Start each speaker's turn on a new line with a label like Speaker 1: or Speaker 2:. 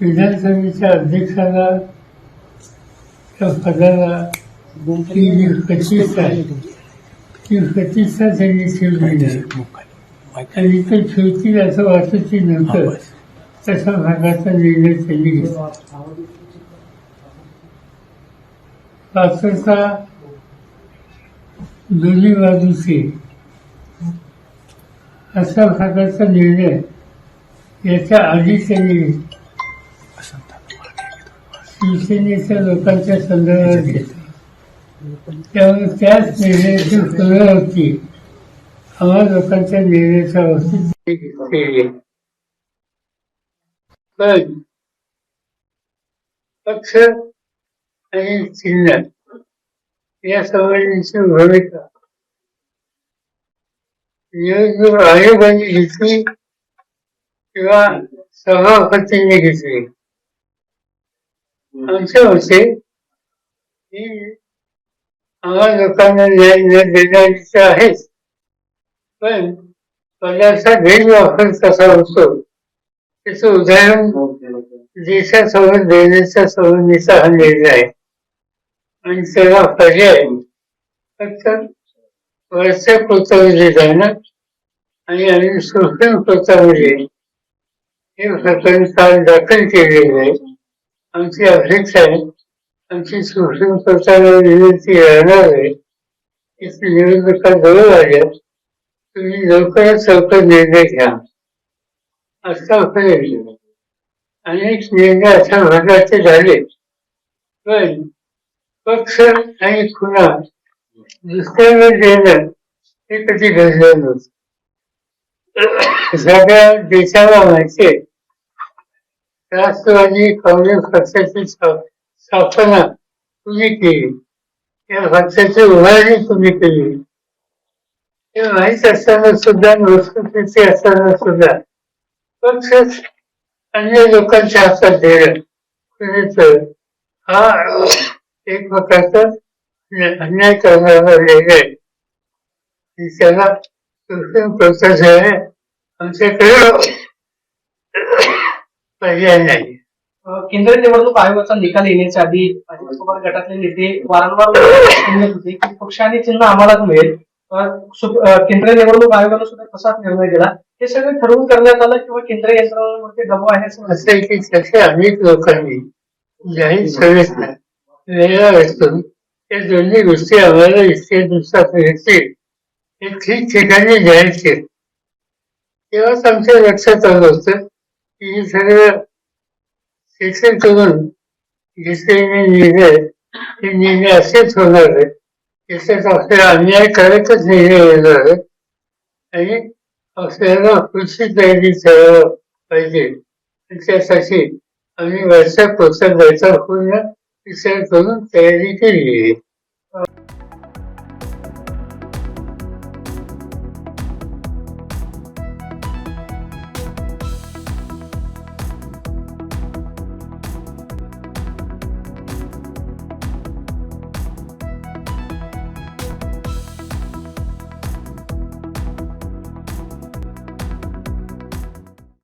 Speaker 1: विधानसभेच्या अध्यक्षाला त्या पदाला ती जी आहे ती त्यांनी ठेवली नाही आणि ते ठेवतील असं नव्हतं तसा भागाचा निर्णय त्यांनी घेतला पात्रता दोन्ही बाजूचे असा भागाचा निर्णय याच्या आधी त्यांनी घेतला. शिवसेनेच्या लोकांच्या संदर्भात घेतला त्यामुळे त्याच निर्णयाची पुनरावृत्ती आम्हा लोकांच्या निर्णयाच्या बाबतीत केली पण पक्ष आणि चिन्ह या संबंधीची भूमिका. निवडणूक आयोगाने घेतली किंवा सभापतींनी घेतली? आमचे होते की आम्हा लोकांना न्याय न आहेच. पण पदार्थ गैरवापर कसा होतो त्याचं उदाहरण देशासमोर देण्याच्या संबंधीचा हा निर्णय आहे. आणि त्याला पर्याय फक्त वरच्या पोतावले जाणं आणि अनुसूचन सुप्रीम हे प्रकरण काल दाखल केलेले आहे. आमची अपेक्षा आहे. आमची सुप्रीम कोर्टाला विनंती राहणार आहे. की निवडणुका जवळ आल्या तुम्ही लवकरात लवकर निर्णय घ्या. असा होईल अनेक निर्णय अशा भागाचे झाले. पण पक्ष आणि खुणा दुसऱ्यावर देणं हे कधी घडलं नव्हतं. सगळ्या देशाला माहिती आहे. राष्ट्रवादी काँग्रेस पक्षाची स्थापना तुम्ही केली. या पक्षाची उभारणी तुम्ही केली. हे माहीत असताना सुद्धा वस्तुस्थिती असताना सुद्धा पक्ष अन्य लोकांच्या हातात देणं कुणाचं हा एक प्रकारचा अन्याय करणारा निर्णय त्याला सुप्रीम कोर्टाचं आहे आमच्याकडे पर्याय नाही
Speaker 2: केंद्रीय निवडणूक आयोगाचा निकाल येण्याच्या आधी अजित पवार गटातले नेते वारंवार म्हणत होते की पक्ष आणि चिन्ह आम्हालाच मिळेल. केंद्रीय निवडणूक आयोगानं सुद्धा तसाच निर्णय दिला. हे सगळं ठरवून करण्यात आलं किंवा केंद्रीय यंत्रणांवरती दबाव आहे असं
Speaker 1: असं आहे की तसे अनेक लोकांनी जाहीर सभेत वेगळा वाचून या दोन्ही गोष्टी आम्हाला इतक्या दिवसात मिळतील हे ठिकठिकाणी जाहीर केलं तेव्हाच आमच्या लक्षात आलं होतं हे सगळं शिक्षण करून घेतलेले निर्णय ते निर्णय असेच होणार आहे. त्याच्यात आपल्याला अन्याय करतच निर्णय येणार आहे. आणि आपल्याला कृषी तयारी करायला पाहिजे. त्यासाठी आम्ही वर्षा प्रोत्साहन द्यायचा पूर्ण विचार करून तयारी केली आहे.